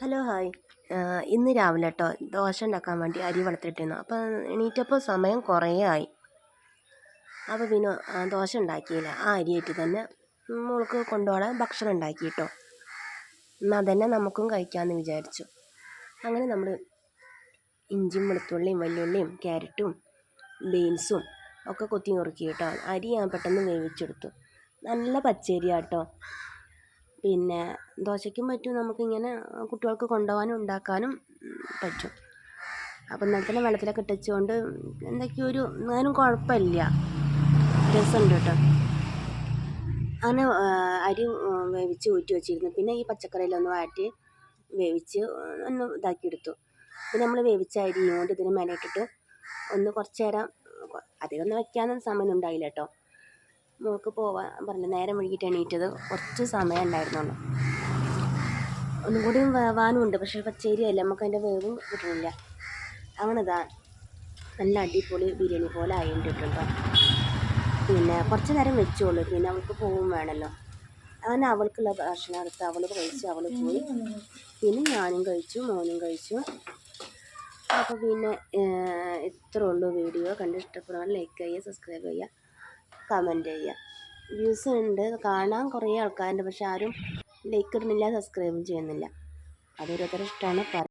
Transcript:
Hello hi. ഇന്ന് രാവിലെ കേട്ടോ ദോശ ഉണ്ടാക്കാൻ വേണ്ടി അരി വളർത്തിട്ടിരുന്നു അപ്പോൾ എണീറ്റപ്പോൾ സമയം കുറേ ആയി. അപ്പോൾ പിന്നെ ദോശ ഉണ്ടാക്കിയില്ല. ആ അരിയായിട്ട് തന്നെ മോൾക്ക് കൊണ്ടുപോകാൻ ഭക്ഷണം ഉണ്ടാക്കി കേട്ടോ എന്നാൽ അതന്നെ നമുക്കും കഴിക്കാമെന്ന് വിചാരിച്ചു. അങ്ങനെ നമ്മൾ ഇഞ്ചിയും വെളുത്തുള്ളിയും വെല്ലുള്ളിയും ക്യാരറ്റും ബീൻസും ഒക്കെ കൊത്തി നുറുക്കി കേട്ടോ അരി ഞാൻ പെട്ടെന്ന് വേവിച്ചെടുത്തു. നല്ല പച്ചരിയാട്ടോ പിന്നെ ദോശയ്ക്കും പറ്റും. നമുക്കിങ്ങനെ കുട്ടികൾക്ക് കൊണ്ടുപോകാനും ഉണ്ടാക്കാനും പറ്റും. അപ്പം ഇന്നലെ തന്നെ വെള്ളത്തിലൊക്കെ ഇട്ടുവെച്ചുകൊണ്ട് എന്തൊക്കെയോ ഒരു എന്നാലും കുഴപ്പമില്ല. രസമുണ്ട് കേട്ടോ. അങ്ങനെ അരി വേവിച്ച് ഊറ്റി വെച്ചിരുന്നു. പിന്നെ ഈ പച്ചക്കറിയിലൊന്ന് വാറ്റി വേവിച്ച് ഒന്ന് ഇതാക്കിയെടുത്തു. പിന്നെ നമ്മൾ വേവിച്ച അരി കൊണ്ട് ഇതിന് മേലെ ഇട്ടിട്ട് ഒന്ന് കുറച്ച് നേരം അധികം ഒന്നും വയ്ക്കാനൊന്നും സമയം ഉണ്ടായില്ല കേട്ടോ. മോൾക്ക് പോവാൻ പറഞ്ഞു നേരം വൈകിട്ട് എണീറ്റത് കുറച്ച് സമയം ഉണ്ടായിരുന്നുള്ളൂ. ഒന്നും കൂടി വേവാനും ഉണ്ട് പക്ഷേ പച്ചേരിയല്ല നമുക്ക് അതിന്റെ വേവും കിട്ടണില്ല. അങ്ങനെ ഇതാ നല്ല അടിപൊളി ബിരിയാണി പോലെ ആയിട്ടുണ്ട് പിന്നെ കുറച്ച് നേരം വെച്ചോളൂ പിന്നെ അവൾക്ക് പോവും വേണമല്ലോ. അങ്ങനെ അവൾക്കുള്ള ഭക്ഷണം എടുത്ത് അവൾ കഴിച്ച് അവൾ പോയി. പിന്നെ ഞാനും കഴിച്ചു മോനും കഴിച്ചു. അപ്പോൾ പിന്നെ ഇത്രേ ഉള്ളൂ വീഡിയോ. കണ്ട് ഇഷ്ടപ്പെടാൻ ലൈക്ക് ചെയ്യുക സബ്സ്ക്രൈബ് ചെയ്യുക. കമന്റ് ചെയ്യുക വ്യൂസ് ഉണ്ട് കാണാൻ കുറേ ആൾക്കാരുണ്ട് പക്ഷെ ആരും ലൈക്ക് ഇടുന്നില്ല സബ്സ്ക്രൈബും ചെയ്യുന്നില്ല. അത് ഓരോരുത്തരുടെ ഇഷ്ടമാണ്.